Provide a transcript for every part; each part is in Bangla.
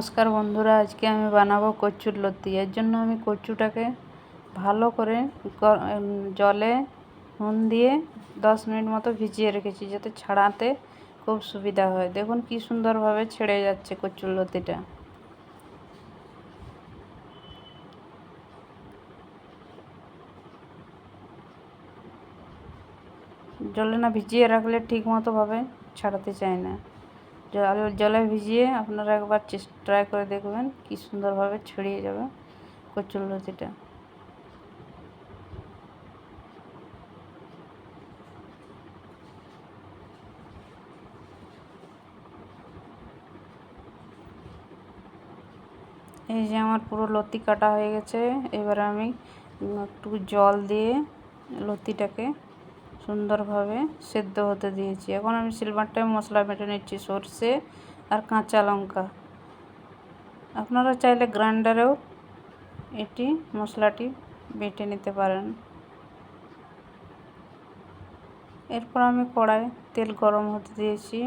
নমস্কার বন্ধুরা, আজকে আমি বানাবো কচুর লতি। এর জন্য আমি কচুটাকে ভালো করে জলে নুন দিয়ে দশ মিনিট মতো ভিজিয়ে রেখেছি যাতে ছাড়াতে খুব সুবিধা হয়। দেখুন কি সুন্দরভাবে ছেড়ে যাচ্ছে কচুর লতিটা। জলে না ভিজিয়ে রাখলে ঠিক মতোভাবে ছাড়াতে চায় না। জলে ভিজিয়ে আপনারা একবার ট্রাই করে দেখবেন কি সুন্দরভাবে ছড়িয়ে যাবে কচুর লতিটা। এই যে আমার পুরো লতি কাটা হয়ে গেছে, এবার আমি একটু জল দিয়ে লতিটাকে সুন্দরভাবে সেদ্ধ হতে দিয়েছি। এখন আমি সিলভারটায় মশলা বেটে নিচ্ছি, সর্ষে আর কাঁচা লঙ্কা। আপনারা চাইলে গ্রাইন্ডারেও এটি মশলাটি বেটে নিতে পারেন। এরপর আমি কড়াই তেল গরম হতে দিয়েছি।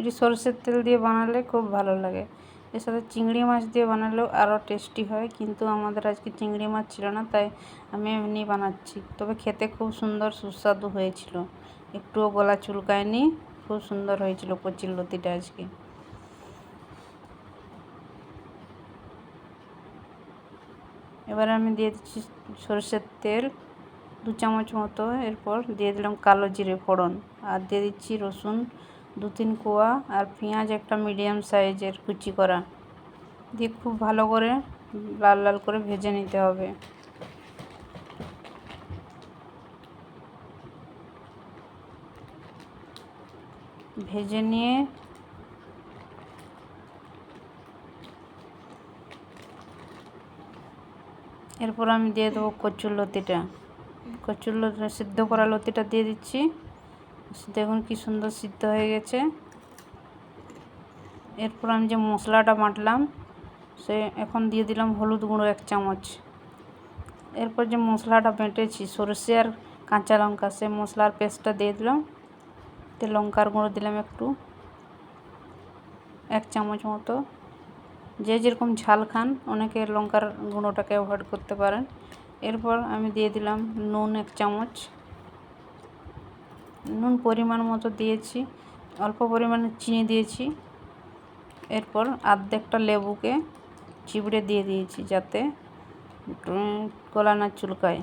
এটি সরষের তেল দিয়ে বানালে খুব ভালো লাগে। এর সাথে চিংড়ি মাছ দিয়ে বানালেও আরও টেস্টি হয়, কিন্তু আমাদের আজকে চিংড়ি মাছ ছিল না, তাই আমি এমনি বানাচ্ছি। তবে খেতে খুব সুন্দর, সুস্বাদু হয়েছিল। একটুও গলা চুলকায়নি, খুব সুন্দর হয়েছিল কচির লতিটা আজকে। এবার আমি দিয়ে দিচ্ছি সরষের তেল, দু চামচ মতো। এরপর দিয়ে দিলাম কালো জিরে ফোড়ন। আর দিয়ে দিচ্ছি রসুন দু তিন কোয়া আর পেঁয়াজ একটা মিডিয়াম সাইজের কুচি করা। দিয়ে খুব ভালো করে লাল লাল করে ভেজে নিতে হবে। ভেজে নিয়ে এরপর আমি দিয়ে দেবো কচুর লতিটা। কচুর লতি সিদ্ধ করা লতিটা দিয়ে দিচ্ছি। দেখুন কি সুন্দর সিদ্ধ হয়ে গেছে। এরপর আমি যে মশলাটা বাটলাম, সে এখন দিয়ে দিলাম হলুদ গুঁড়ো এক চামচ। এরপর যে মশলাটা বেঁটেছি, সরষে আর কাঁচা লঙ্কা, সে মশলার পেস্টটা দিয়ে দিলাম। তে লঙ্কার গুঁড়ো দিলাম একটু, এক চামচ মতো। যে যেরকম ঝাল খান, অনেকে লঙ্কার গুঁড়োটাকে অ্যাভয়েড করতে পারেন। এরপর আমি দিয়ে দিলাম নুন এক চামচ। নুন পরিমাণ মতো দিয়েছি, অল্প পরিমাণে চিনি দিয়েছি। এরপর আর্ধেকটা লেবুকে চিবড়ে দিয়ে দিয়েছি যাতে গলা না চুলকায়।